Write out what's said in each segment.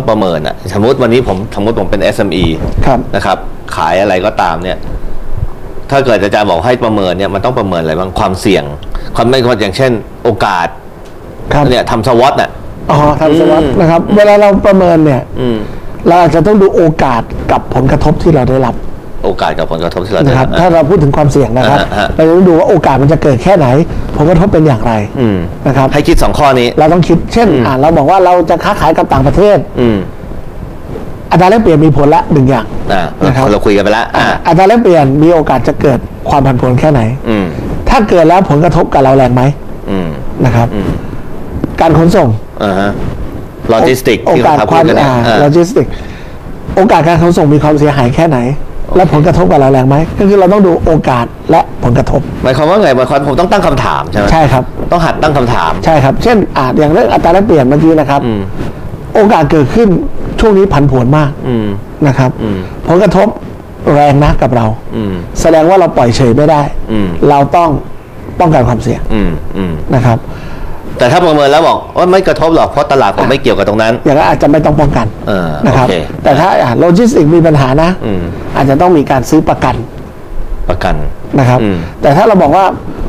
ต้องประเมินอะสมมติวันนี้ผมสมมติผมเป็น SME ครับ นะครับ ขายอะไรก็ตามเนี่ย ถ้าเกิดอาจารย์บอกให้ประเมินเนี่ยมันต้องประเมินอะไรบ้างความเสี่ยง ความไม่ความอย่างเช่น โอกาสครับ เนี่ยทำสวอตน่ะ อ๋อทำสวัสดอืมนะครับ เวลาเราประเมินเนี่ย อืม เราอาจจะต้องดูโอกาสกับผลกระทบที่เราได้รับ โอกาสกับผลกระทบที่เราได้นะครับรับถ้าเราพูดถึงความเสี่ยงนะครับอ่าฮะเราจะต้องดูว่าโอกาสมันจะเกิดแค่ไหน ผลกระทบเป็นอย่างไรอืมนะครับ ให้คิดสองข้อนี้ เราต้องคิดเช่นอ่าเราบอกว่าเราจะค้าขายกับต่างประเทศ อืมอัตราแลกเปลี่ยนมีผลละหนึ่งอย่างอ่านะครับเราคุยกันไปแล้วอ่าอ่าอัตราแลกเปลี่ยนมีโอกาสจะเกิดความผันผวนแค่ไหน อืมถ้าเกิดแล้วผลกระทบกับเราแรงไหมอืมนะครับอืมการขนส่งอ่าฮะโลจิสติกโอที่กาสเราควาพูมดกันเนี่ยอ่าอ่าโลจิสติกโอกาสการขนส่งมีความเสียหายแค่ไหน และผลกระทบกับเราแรงไหมก็คือเราต้องดูโอกาสและผลกระทบ หมายความว่าไงหมายความผมต้องตั้งคำถามใช่ไหมใช่ครับ ต้องหัดตั้งคำถาม ใช่ครับ เช่นอ่าอย่างเรื่องอัตราแลกเปลี่ยนเมื่อกี้นะครับอืมโอกาสเกิดขึ้นช่วงนี้ผันผวนมากอืมนะครับอืมผลกระทบแรงนะกับเราอืมแสดงว่าเราปล่อยเฉยไม่ได้อืมเราต้องป้องกันความเสี่ยงอืมอืมนะครับ แต่ถ้าประเมินแล้วบอกว่าไม่กระทบหรอกเพราะตลาดผมไม่เกี่ยวกับตรงนั้น อย่างนั้นอาจจะไม่ต้องป้องกันเออนะครับ โอเคแต่ถ้าโลจิสติกมีปัญหานะ อืม อาจจะต้องมีการซื้อประกันประกัน นะครับ อืม แต่ถ้าเราบอกว่า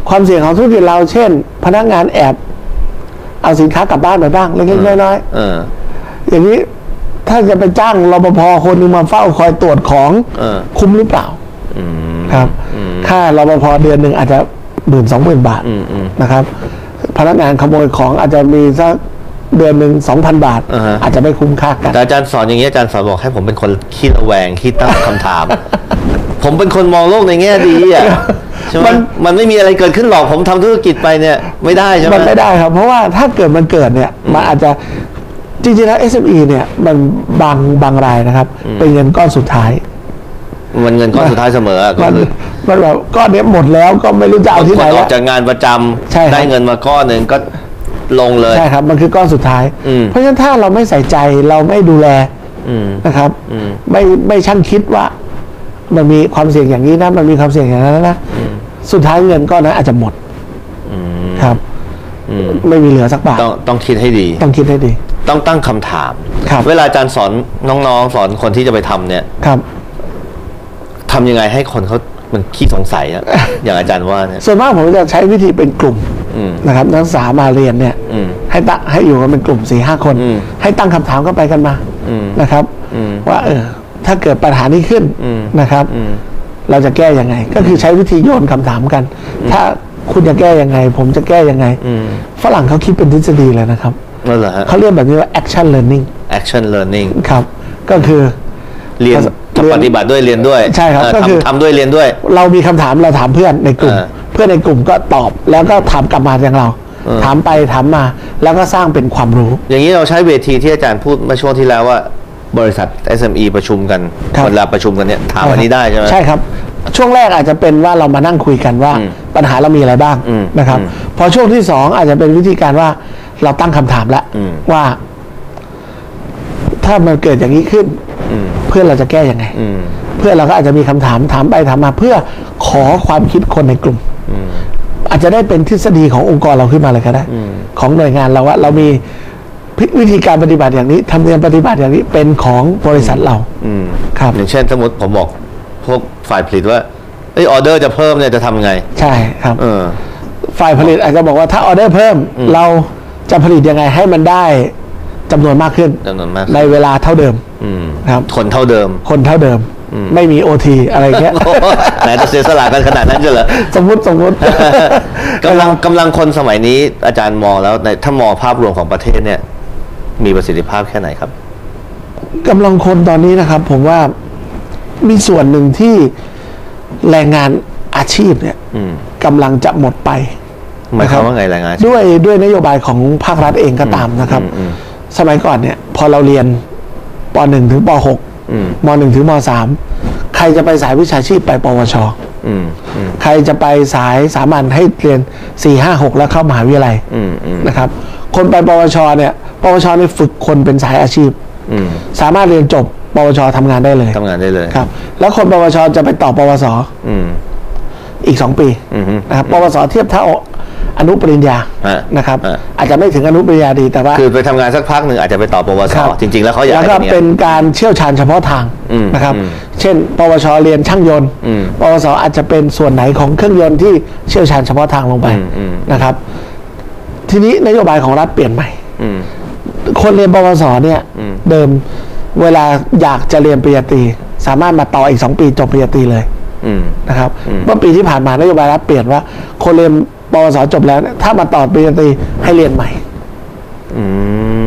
ความเสี่ยงของธุรกิจเราเช่น พนักงานแอบเอาสินค้ากลับบ้านไปบ้างเล็กๆน้อยเออๆอย่างนี้ถ้าจะไปจ้างรปภคนหนึงมาเฝ้าคอยตรวจของเออ คุ้มหรือเปล่าอืม ครับอืมค่ารปภเดือนหนึ่งอาจจะหมื่นสองหมื่นบาทอืมอืม นะครับ พนักงานขโมยของอาจจะมีสักเดือนหนึ่งสองพันบาท อ่าฮะ อาจจะไม่คุ้มค่ากัน แต่อาจารย์สอนอย่างนี้อาจารย์สอนบอกให้ผมเป็นคนขี้ระแวงขี้ตั้งคำถาม ผมเป็นคนมองโลกในแง่ดีอะใช่ไหมมัน มันไม่มีอะไรเกิดขึ้นหรอกผมทำธุรกิจไปเนี่ย ไม่ได้ใช่ไหม มันไม่ได้ครับ เพราะว่าถ้าเกิดมันเกิดเนี่ยมันอาจจะจริงๆแล้ว SME เนี่ยมันบางบางรายนะครับ เป็นเงินก้อนสุดท้าย มันเงินก้อนสุดท้ายเสมออะก็มันคือมันแบบก้อนเนี้ยหมดแล้วก็ไม่รู้จะเอาที่ไหนคนอแล้อว กจากงานประจำใช่ครับ ได้เงินมาก้อนหนึ่งก็ลงเลย ใช่ครับ มันคือก้อนสุดท้าย อืม เพราะฉะนั้นถ้าเราไม่ใส่ใจเราไม่ดูแลอืม นะครับ อืม ไม่ไม่ช่างคิดว่า มันมีความเสี่ยงอย่างนี้นะมันมีความเสี่ยงอย่างนั้นนะสุดท้ายเงินก้อนนั้นอาจจะหมดอืมครับ อืมไม่มีเหลือสักบาทต้องต้องคิดให้ดี ต้องคิดให้ดี ต้องตั้งคำถาม ครับ เวลาอาจารย์สอนน้องๆ สอนคนที่จะไปทำเนี่ย ครับ ทำยังไงให้คนเขามันขี้สงสัยอะ อย่างอาจารย์ว่าเนี่ยส่วนมากผมจะใช้วิธีเป็นกลุ่มอืม นะครับนักศึกษามาเรียนเนี่ยอืม ให้ตั้งให้อยู่กันเป็นกลุ่มสี่ห้าคน อืมให้ตั้งคำถามกันไปกันมาอืมนะครับ อืมว่าเออถ้าเกิดปัญหานี้ขึ้นอืม นะครับ อืม เราจะแก้ยังไง ก็คือใช้วิธีโยนคำถามกัน ถ้าคุณจะแก้ยังไง ผมจะแก้ยังไงอืมฝรั่งเขาคิดเป็นทฤษฎีเลยนะครับนั่นเหรอฮะ เขาเรียกแบบนี้ว่า action learning action learning ครับ ก็คือ เรียนเรียน ปฏิบัติด้วยเรียนด้วยใช่ครับเออก็คือทำทำด้วยเรียนด้วย เรามีคำถามเราถามเพื่อนในกลุ่มเออเพื่อนในกลุ่มก็ตอบแล้วก็ถามกลับมาอย่างเราเออถามไปถามมา แล้วก็สร้างเป็นความรู้ อย่างนี้เราใช้เวทีที่อาจารย์พูดเมื่อช่วงที่แล้วว่า บริษัท SME ประชุมกันครับเวลาประชุมกันเนี่ยถามอันนี้ได้ใช่ไหมใช่ครับช่วงแรกอาจจะเป็นว่าเรามานั่งคุยกันว่าอืมปัญหาเรามีอะไรบ้างอืมนะครับอืมพอช่วงที่สองอาจจะเป็นวิธีการว่าเราตั้งคำถามแล้วอืมว่า ถ้ามันเกิดอย่างนี้ขึ้นอืม เพื่อนเราจะแก้ยังไงอืมเพื่อนเราก็อาจจะมีคำถามถามไปถามมาเพื่อขอความคิดคนในกลุ่มอืมอาจจะได้เป็นทฤษฎีขององค์กรเราขึ้นมาเลยก็ได้อืมของหน่วยงานเราว่าเรามีพิวิธีการปฏิบัติอย่างนี้ทำเนียมปฏิบัติอย่างนี้เป็นของบริษัทเราอืมครับอย่างเช่นสมมติผมบอกพวกฝ่ายผลิตว่าเอ้ยออเดอร์จะเพิ่มเนี่ยจะทำยังไง ใช่ครับเออฝ่ายผลิตอาจจะบอกว่าถ้าออเดอร์เพิ่ม เราจะผลิตยังไงให้มันได้จำนวนมากขึ้นจำนวนมากในเวลาเท่าเดิม อืมครับคนเท่าเดิม คนเท่าเดิม ไม่มีโอทีอะไรเงี้ยโอ้โหไหนจะเสียสละกันขนาดนั้นเชียวเหรอสมมติสมมติกำลังกำลังคนสมัยนี้อาจารย์มองแล้วในถ้ามองภาพรวมของประเทศเนี่ย มีประสิทธิภาพแค่ไหนครับกำลังคนตอนนี้นะครับ ผมว่ามีส่วนหนึ่งที่แรงงานอาชีพเนี่ยอืมกำลังจะหมดไปหมายความว่าไงรายงานด้วยด้วยนโยบายของภาครัฐเองก็ตามนะครับอืมอืมสมัยก่อนเนี่ย พอเราเรียน ป .1 ถึงปอืม .6 ม .1 ถึงม .3 ใครจะไปสายวิชาชีพไปปวชอืมอืมใครจะไปสายสามัญให้เรียน 4 5 6 แล้วเข้ามหาวิทยาลัยอืมอืมนะครับ คนไปปวชเนี่ยปวชนี่ฝึกคนเป็นสายอาชีพอืมสามารถเรียนจบปวชทำงานได้เลยทำงานได้เลยครับ แล้วคนปวชจะไปต่อปวสอืมอีก2ปีอืมฮึนะครับปวสเทียบเท่า อนุปริญญาฮะนะครับฮะอาจจะไม่ถึงอนุปริญญาดีแต่ว่า คือไปทำงานสักพักหนึ่งอาจจะไปต่อปวสครับจริง ๆ แล้วเขาอยากแล้วให้ก็เป็นเป็นการเชี่ยวชาญเฉพาะทางอืมนะครับอืมเช่น ปวชเรียนช่างยนต์อืมปวสอาจจะเป็นส่วนไหนของเครื่องยนต์ที่เชี่ยวชาญเฉพาะทางลงไปอืมอืมนะครับ ทีนี้นโยบายของรัฐเปลี่ยนใหม่อืมคนเรียนปวสเนี่ยอืมเดิมเวลาอยากจะเรียนปริญญาตรีสามารถมาต่ออีกสองปีจบปริญญาตรีเลยอืมนะครับอืมเมื่อปีที่ผ่านมานโยบายรัฐเปลี่ยนว่าคนเรียน ปวสจบแล้วเนี่ยถ้ามาต่อปริญญาตรีให้เรียนใหม่อื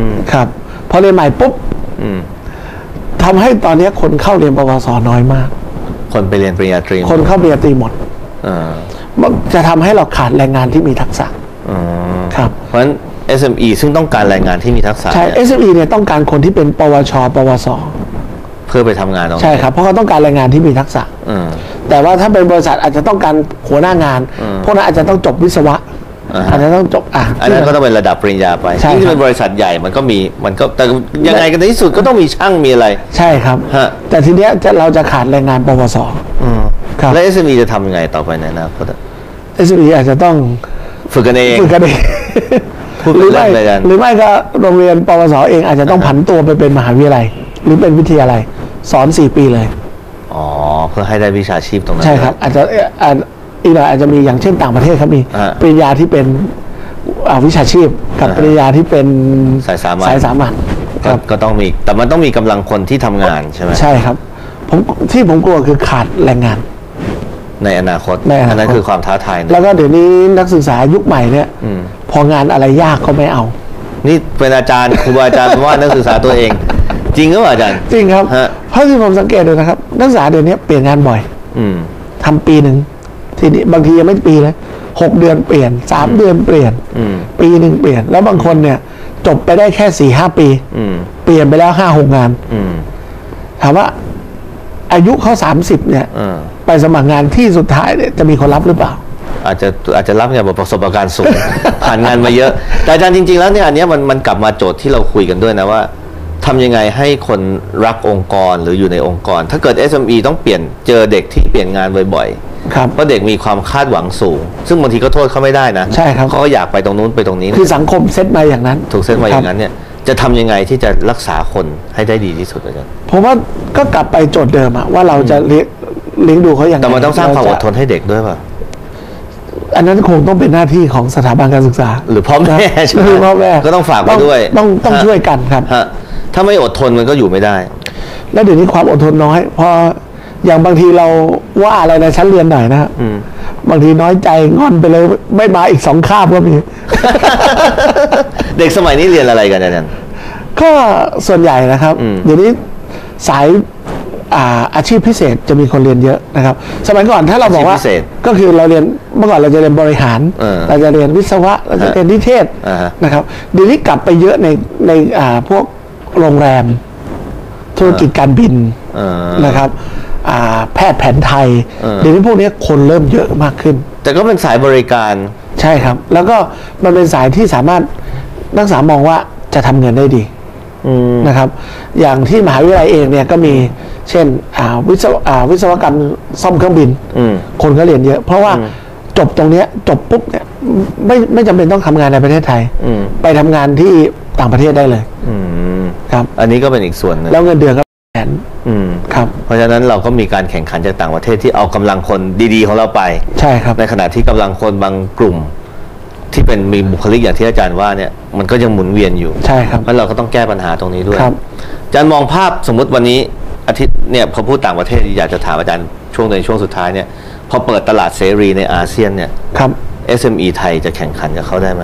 มครับพอเรียนใหม่ปุ๊บอืมทำให้ตอนนี้คนเข้าเรียนปวสน้อยมาก คนไปเรียนปริญญาตรี คนเข้าปริญญาตรีหมดอ่ามันจะทำให้เราขาดแรงงานที่มีทักษะอ๋อครับ เพราะฉะนั้น SME ซึ่งต้องการแรงงานที่มีทักษะใช่เนี่ย SME เนี่ยต้องการคนที่เป็น ปวช ปวส เพื่อไปทำงานตรงนี้ใช่ครับ เพราะเขาต้องการแรงงานที่มีทักษะอืม แต่ว่าถ้าเป็นบริษัทอาจจะต้องการหัวหน้างานอืมพวกนั้นอาจจะต้องจบวิศวะอ่าฮะอาจจะต้องจบอะอันนั้นก็ต้องเป็นระดับปริญญาไปใช่ยิ่งครับเป็นบริษัทใหญ่มันก็มีมันก็แต่ยังไงกันในที่สุดก็ต้องมีช่างมีอะไร ใช่ครับฮะแต่ทีเนี้ยจะเราจะขาดแรงงานปวสอืมครับแล้ว SME จะทำยังไงต่อไปในอนาคตอะ SME อาจจะต้องฝึกกันเองฝึกกันเองพูดหรือไม่เป็นเรื่องเลยกันหรือไม่ก็โรงเรียนปวสเองอาจจะต้องผันตัวไปเป็นมหาวิทยาลัย หรือเป็นวิทยาลัย สอนสี่ปีเลยอ๋อ เพื่อให้ได้วิชาชีพตรงนั้น ใช่ครับ อาจจะเอ่ออาจอีกหน่อยอาจจะมีอย่างเช่นต่างประเทศครับมีฮะปริญญาที่เป็นอ่าวิชาชีพ กับอ่าฮะปริญญาที่เป็นสายสามัญสายสามัญคก็รับก็ต้องมีแต่มันต้องมีกำลังคนที่ทำงานใช่ไหมใช่ครับผมที่ผมกลัวคือขาดแรงงาน ในอนาคตในอนาคตอันนั้นคือความท้าทายหนึ่งแล้วก็เดี๋ยวนี้นักศึกษายุคใหม่เนี่ยอืมพองานอะไรยากก็ไม่เอา นี่เป็นอาจารย์ครูบาอาจารย์ว่านักศึกษาตัวเอง จริงหรือเปล่าอาจารย์ จริงครับฮะ เพราะที่ผมสังเกตดูนะครับ นักศึกษาเดี๋ยวนี้เปลี่ยนงานบ่อย อืมทำปีหนึ่งทีนี้บางทียังไม่ปีเลยหกเดือนเปลี่ยนสามเดือนเปลี่ยนอืมปีหนึ่งเปลี่ยน แล้วบางคนเนี่ย จบไปได้แค่สี่ห้าปีอืมเปลี่ยนไปแล้วห้าหกงานอืมถามว่าอายุเขาสามสิบเนี่ยเออไปสมัครงานที่สุดท้ายเนี่ยจะมีคนรับหรือเปล่า อาจจะอาจจะรับอย่างประสบการณ์สูงผ่านงานมาเยอะ แต่อาจารย์จริง ๆ แล้วเนี่ยอันเนี้ยมันมันกลับมาโจทย์ที่เราคุยกันด้วยนะว่า ทำยังไงให้คนรักองค์กรหรืออยู่ในองค์กร ถ้าเกิด SME ต้องเปลี่ยนเจอเด็กที่เปลี่ยนงานบ่อยๆครับเพราะเด็กมีความคาดหวังสูง ซึ่งบางทีก็โทษเขาไม่ได้นะใช่ครับเขาก็อยากไปตรงนู้นไปตรงนี้ คือสังคมเซตมาอย่างนั้น ถูกเส้นมาอย่างนั้นครับเนี่ยจะทำยังไงที่จะรักษาคนให้ได้ดีที่สุดอาจารย์ผมว่าก็กลับไปโจทย์เดิมอะว่าเราจะเลี้ยงเลี้ยงดูเขาอย่างไรแต่มันต้องสร้างความอดทนเให้เด็กด้วยป่ะอันนั้นคงต้องเป็นหน้าที่ของสถาบันการศึกษา หรือพ่อแม่นะใช่ไหมหรือพ่อแม่ก็ต้องฝากไว้ด้วย ต้องต้องฮะช่วยกันครับฮะ ถ้าไม่อดทนมันก็อยู่ไม่ได้ แล้วเดี๋ยวนี้ความอดทนน้อย พออย่างบางทีเราว่าอะไรในชั้นเรียนหน่อยนะครับอืม บางทีน้อยใจงอนไปเลย ไม่มาอีกสองคาบก็มี เด็กสมัยนี้เรียนอะไรกันอาจารย์ ก็ส่วนใหญ่นะครับ อืม เดี๋ยวนี้สายอ่าอาชีพพิเศษจะมีคนเรียนเยอะนะครับ สมัยก่อนถ้าเราบอกว่าอาชีพพิเศษก็คือเราเรียนเมื่อก่อนเราจะเรียนบริหารเออเราจะเรียนวิศวะเราจะเรียนนิเทศอ่าฮะ นะครับเดี๋ยวนี้กลับไปเยอะในในอ่าพวก โรงแรม ธุรกิจการบินเออนะครับอ่าแพทย์แผนไทยเออเดี๋ยวนี้พวกนี้คนเริ่มเยอะมากขึ้น แต่ก็เป็นสายบริการใช่ครับ แล้วก็มันเป็นสายที่สามารถนักศึกษามองว่าจะทำเงินได้ดีอืมนะครับ อย่างที่มหาวิทยาลัยเองเนี่ยก็มีเช่นอ่าวิศวอ่าวิศวกรรมซ่อมเครื่องบินอืมคนก็เรียนเยอะ เพราะว่าอืมจบตรงเนี้ยจบปุ๊บเนี่ยไม่ไม่จำเป็นต้องทำงานในประเทศไทยอืมไปทำงานที่ต่างประเทศได้เลยอืม ครับ อันนี้ก็เป็นอีกส่วนหนึ่งแล้วเงินเดือนก็แสนอืมครับเพราะฉะนั้นเราก็มีการแข่งขันจากต่างประเทศที่เอากำลังคนดีๆ ของเราไป ใช่ครับ ในขณะที่กำลังคนบางกลุ่ม ที่เป็นมีบุคลิกอย่างที่อาจารย์ว่าเนี่ยมันก็ยังหมุนเวียนอยู่ใช่ครับเพราะเราก็ต้องแก้ปัญหาตรงนี้ด้วยครับอาจารย์มองภาพสมมุติวันนี้อาทิตย์เนี่ยพอพูดต่างประเทศอยากจะถามอาจารย์ช่วงในช่วงสุดท้ายเนี่ยพอเปิดตลาดเสรีในอาเซียนเนี่ยครับ SME ไทยจะแข่งขันกับเขาได้ไหม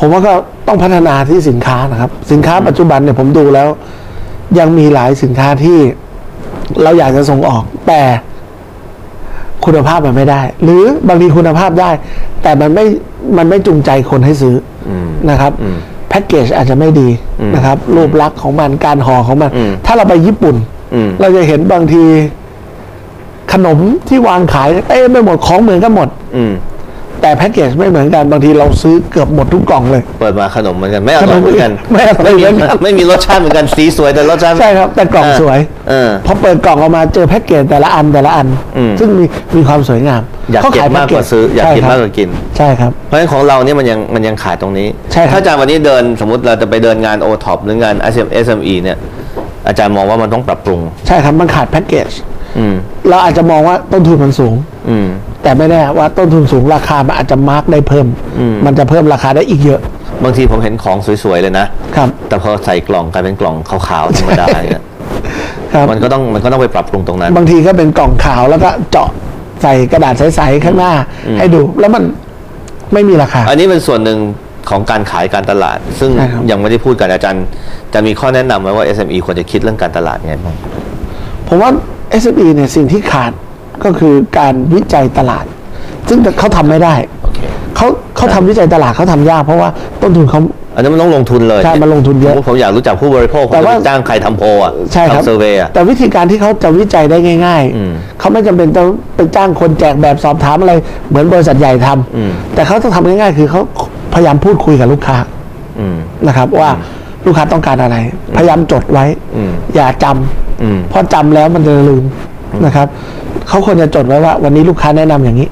ผมว่าก็ต้องพัฒนาที่สินค้านะครับ สินค้าปัจจุบันเนี่ยผมดูแล้ว ยังมีหลายสินค้าที่เราอยากจะส่งออกแต่คุณภาพมันไม่ได้ หรือบางทีคุณภาพได้ แต่มันไม่มันไม่จูงใจคนให้ซื้ออมนะครับอืมแพ็กเกจอาจจะไม่ดีอืมนะครับ รูปลักษณ์ของมันการห่อของมันอืมถ้าเราไปญี่ปุ่นอืมเราจะเห็นบางทีขนมที่วางขายเอ้ไม่หมดของเหมือนกันหมดอืม แต่แพ็กเกจไม่เหมือนกันบางทีเราซื้อเกือบหมดทุกกล่องเลย เปิดมาขนมเหมือนกันไม่อร่อยเหมือนกันไม่อร่อยเหมือนกันไม่มีรสชาติเหมือนกันสีสวยแต่รสชาติใช่ครับแต่กล่องสวยเออพอเปิดกล่องออกมาเจอแพ็กเกจแต่ละอันแต่ละอันอืมซึ่งมีมีความสวยงามอยากขเก็บขมากกว่าซื้ออยากใช่เก็บครับมากกว่ากินใช่ครับเพราะฉะนั้นของเราเนี่ยมันยังมันยังขาดตรงนี้ใช่ครับถ้าอาจารย์วันนี้เดินสมมติเราจะไปเดินงาน o t o p หรืองาน SME เนี่ยอาจารย์มองว่ามันต้องปรับปรุง ใช่ครับมันขาดแพ็กเกจอืมเราอาจจะมองว่าต้นทุนมันสูง อืม แต่ไม่แน่ว่าต้นทุนสูงราคามันอาจจะมาร์กได้เพิ่มอืมมันจะเพิ่มราคาได้อีกเยอะ บางทีผมเห็นของสวยๆเลยนะครับ แต่พอใส่กล่องกลายเป็นกล่องขาวๆธรรมดาเนี่ยครับมันก็ต้องมันก็ต้องไปปรับปรุงตรงนั้น บางทีก็เป็นกล่องขาวแล้วก็เจาะใส่กระดาษใสๆข้างหน้า ให้ดูแล้วมันไม่มีราคา อันนี้เป็นส่วนหนึ่งของการขายการตลาด ซึ่งใช่ครับยังไม่ได้พูดกันอาจารย์จะมีข้อแนะนำไหมว่า SME ควรจะคิดเรื่องการตลาดยังไงบ้างผมว่า SME เนี่ยสิ่งที่ขาด ก็คือการวิจัยตลาด ซึ่งเขาทำไม่ได้โอเคเขาเขาทำวิจัยตลาดเขาทำยากเพราะว่าต้นทุนเขาอันนี้มันต้องลงทุนเลยใช่มันลงทุนเยอะสมมุติผมอยากรู้จักผู้บริโภคผมแต่จะว่าไปจ้างใครทำโพลอะใช่ครับทำเซอร์เวย์อะแต่วิธีการที่เขาจะวิจัยได้ง่ายอืมๆเขาไม่จำเป็นต้องไปจ้างคนแจกแบบสอบถามอะไร เหมือนบริษัทใหญ่ทำอืมแต่เขาต้องทำง่ายๆ คือเขาพยายามพูดคุยกับลูกค้าอืมนะครับ ว่าลูกค้าต้องการอะไร พยายามจดไว้อืมอย่าจำอืมเพราะจำแล้วมันจะลืมนะครับ เขาควรจะจดไว้ว่า วันนี้ลูกค้าแนะนำอย่างนี้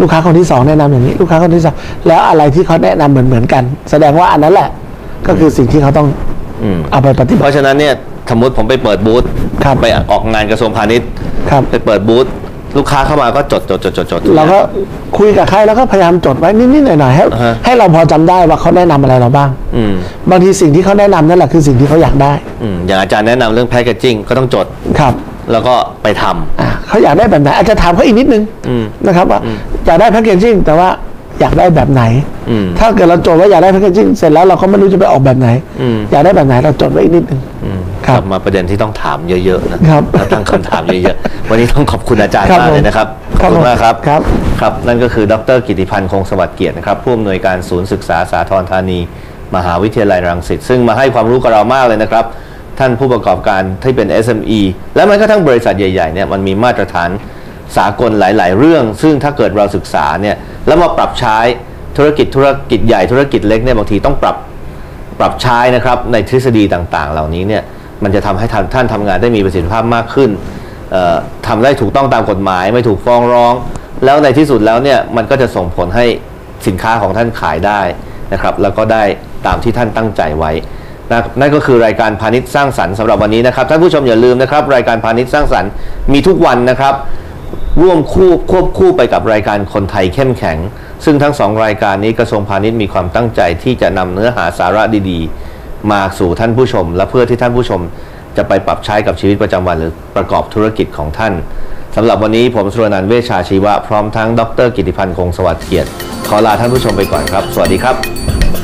ลูกค้าคนที่สองแนะนำอย่างนี้ ลูกค้าคนที่สองแล้วอะไรที่เขาแนะนำเหมือนเหมือนๆกัน แสดงว่าอันนั้นแหละ ก็คือสิ่งที่เขาต้องอืมเอาไปปฏิเพบัติราะฉะนั้นเนี่ยสมมติผมไปเปิดบูธครับไปออกงานกระทรวงพาณิชย์ครับไปเปิดบูธลูกค้าเข้ามาก็จดจดจดจดจดเราก็คุยกับใครแล้วก็พยายามจดไว้นิดๆหน่อยๆให้อ่าฮะให้เราพอจำได้ว่าเขาแนะนำอะไรเราบ้างอืมบางทีสิ่งที่เขาแนะนำนั่นแหละคือสิ่งที่เขาอยากได้อืมอย่างอาจารย์แนะนำเรื่องแพ c เกจจิ้งก็ต้องจดครับ แล้วก็ไปทำ อ่าเขาอยากได้แบบไหนอาจจะถามเขาอีกนิดนึงอืมนะครับว่าอยากได้แพ็กเกจจิ้งแต่ว่าอยากได้แบบไหน อืมถ้าเกิดเราจดว่าอยากได้แพ็กเกจจิ้งเสร็จแล้วเราก็ไม่รู้จะไปออกแบบไหน อืม อยากได้แบบไหนเราจดไว้อีกนิดนึง อืมครับกลับมาประเด็นที่ต้องถามเยอะๆนะครับแล้วตั้งคำถามเยอะๆ วันนี้ต้องขอบคุณอาจารย์ครับมากเลยนะครับผมขอบคุณมากครับ ครับ ครับ นั่นก็คือดรกิติพันธ์คงสวัสดิ์เกียรตินะครับ ผู้อำนวยการศูนย์ศึกษาสาทรธานี มหาวิทยาลัยรังสิต ซึ่งมาให้ความรู้กับเรามากเลยนะครับ ท่านผู้ประกอบการที่เป็น SME และแม้กระทั่งบริษัทใหญ่ๆเนี่ยมันมีมาตรฐานสากลหลาย ๆ เรื่อง ซึ่งถ้าเกิดเราศึกษาเนี่ยแล้วมาปรับใช้ธุรกิจธุรกิจใหญ่ธุรกิจเล็กเนี่ยบางทีต้องปรับปรับใช้นะครับในทฤษฎีต่างๆ เหล่านี้เนี่ยมันจะทำให้ท่านท่านทำงานได้มีประสิทธิภาพมากขึ้นเอ่อทำได้ถูกต้องตามกฎหมาย ไม่ถูกฟ้องร้อง แล้วในที่สุดแล้วเนี่ยมันก็จะส่งผลให้สินค้าของท่านขายได้นะครับแล้วก็ได้ตามที่ท่านตั้งใจไว้ นะนั่นก็คือรายการพาณิชย์สร้างสรรค์สำหรับวันนี้นะครับท่านผู้ชมอย่าลืมนะครับ รายการพาณิชย์สร้างสรรค์มีทุกวันนะครับ ร่วมคู่ควบคู่ไปกับรายการคนไทยเข้มแข็ง ซึ่งทั้งสองรายการนี้กระทรวงพาณิชย์มีความตั้งใจที่จะนำเนื้อหาสาระดีๆ มาสู่ท่านผู้ชม และเพื่อที่ท่านผู้ชมจะไปปรับใช้กับชีวิตประจำวันหรือประกอบธุรกิจของท่านสำหรับวันนี้ผมสุรนันท์เวชชาชีวะพร้อมทั้งดร กิติพันธ์คงสวัสดิ์เกียรติขอลาท่านผู้ชมไปก่อนครับ สวัสดีครับ